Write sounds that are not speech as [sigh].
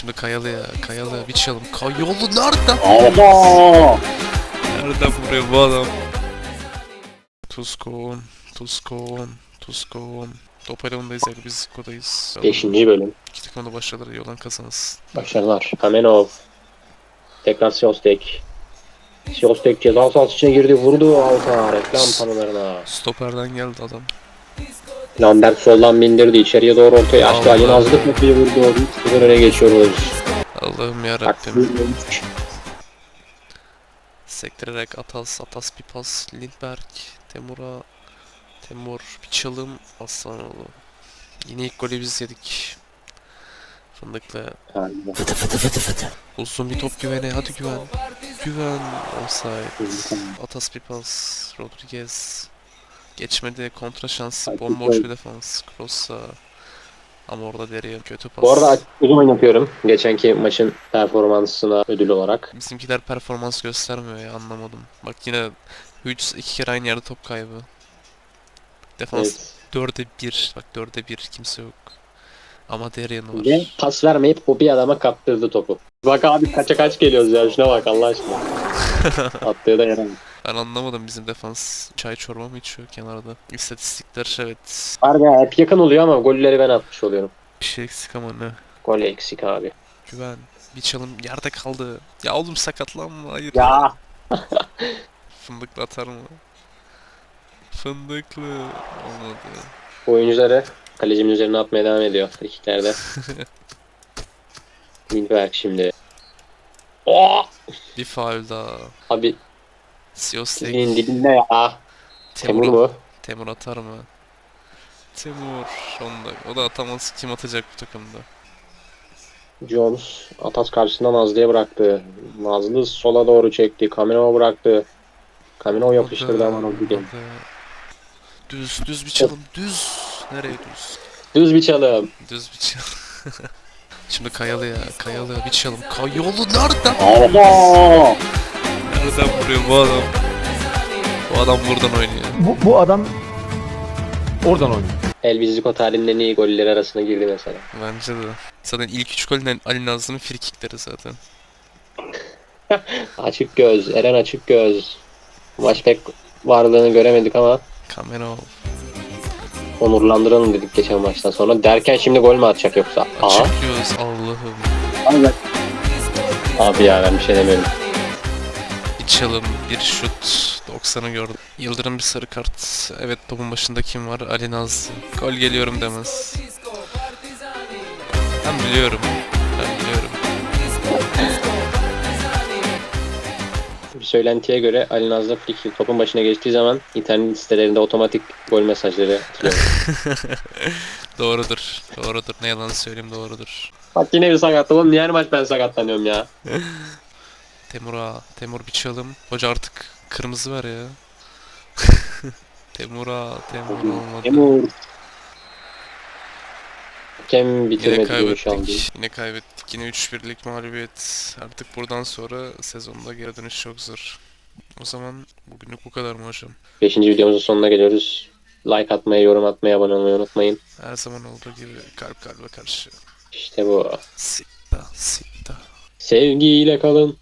Şimdi Kayalı ya. Kayalı bir çalım. Kayalı nereden? Oha! Nereden vuruyor bu adam? Tuskon. Tuskon. Tuskon. Top ayarındayız ya biz kodayız. Beşinci bölüm. İki takım da başladılar iyi olan kazansın. Başarılar. Kamenov. Tekrar Siostek. Siostek ceza sahası içine girdi. Vurdu alta. Reklam panolarına. Stoperden geldi adam. Lambert soldan bindirdi. içeriye doğru ortaya açtı. Ali Nazlı kapıyı vurdu. 3-0 öne geçiyoruz. Allah'ım yarabbim. Sektirerek Atas, Atas bir pas, Lindberg, Temur'a, Temur bir çalım, Aslanoğlu. Yine ilk golü biz yedik. Fındıklı. Uzun bir top güvene, hadi güven. Güven, offside. Atas bir pas, Rodriguez. Geçmedi, kontra şansı, bomboş bir defans, Kroos'a. Ama orada deriye kötü pas. Bu arada uzun oynatıyorum. Geçenki maçın performansına ödül olarak. Bizimkiler performans göstermiyor ya anlamadım. Bak yine Hughes iki kere aynı yerde top kaybı. Defans Evet. dörde bir. Bak dörde bir kimse yok. Ama Derian var. Ve pas vermeyip o bir adama kaptırdı topu. Bak abi kaça kaç geliyoruz ya şuna bak Allah aşkına. [laughs] Attığı da yaramıyor. Ben anlamadım bizim defans çay çorba mı içiyor kenarda. İstatistikler evet Harbi hep yakın oluyor ama golleri ben atmış oluyorum. bir şey eksik ama ne. Gol eksik abi. Güven. Bir çalım yerde kaldı. Ya oğlum sakatlanma hayır. Ya [laughs] Fındıklı atar mı? Fındıklı. Olmadı. oyuncuları kalecinin üzerine atmaya devam ediyor frikiklerde. Lindberg [laughs] şimdi. Oh! Bir faul daha. Abi Siostek. dibinin dibinde ya. Temur Temur, mu? Temur atar mı? Temur. Onda. O da atamaz. Kim atacak bu takımda? Jones Atas karşısında Nazlı'ya bıraktı. Nazlı sola doğru çekti. Kamino bıraktı. Kamino yapıştırdı ama Rodriguez. Orada. Düz, düz bir çalım. Düz. Nereye düz? Düz bir çalım. Düz bir çalım. [laughs] Şimdi Kayalı ya. Kayalı bir çalım. Kayalı nereden? Oha! Nereden vuruyor bu adam? Bu adam buradan oynuyor. Bu, bu adam oradan oynuyor. El Bizliko tarihinin en iyi golleri arasına girdi mesela. Bence de. Zaten ilk üç golden Ali Nazlı'nın frikikleri zaten. [laughs] Açık göz, Eren açık göz. Maç pek varlığını göremedik ama Kamera onurlandıralım dedik geçen maçtan sonra. Derken şimdi gol mü atacak yoksa? Aa. çıkıyoruz Allah'ım. Abi ya ben bir şey demiyorum. Çalım, bir şut. 90'ı gördüm. Yıldırım bir sarı kart. Evet topun başında kim var? Ali Nazlı. Gol geliyorum demez. Ben biliyorum. Ben biliyorum. Bir söylentiye göre Ali Nazlı Friki topun başına geçtiği zaman internet sitelerinde otomatik gol mesajları atılıyor. [laughs] Doğrudur. Doğrudur. Ne yalan söyleyeyim doğrudur. Bak yine bir sakatlı oğlum. Niye her maç ben sakatlanıyorum ya? [laughs] Temur'a. Temur bir çalım. Hoca artık kırmızı ver ya. [laughs] Temur'a. Temur olmadı. Emur. Hakem Yine bitirmedi kaybettik. Yine kaybettik. Yine 3-1'lik mağlubiyet. Artık buradan sonra sezonda geri dönüş çok zor. O zaman bugünlük bu kadar mı hocam? Beşinci videomuzun sonuna geliyoruz. Like atmayı, yorum atmayı, abone olmayı unutmayın. Her zaman olduğu gibi kalp kalbe karşı. İşte bu. Sitta, sitta. Sevgiyle kalın.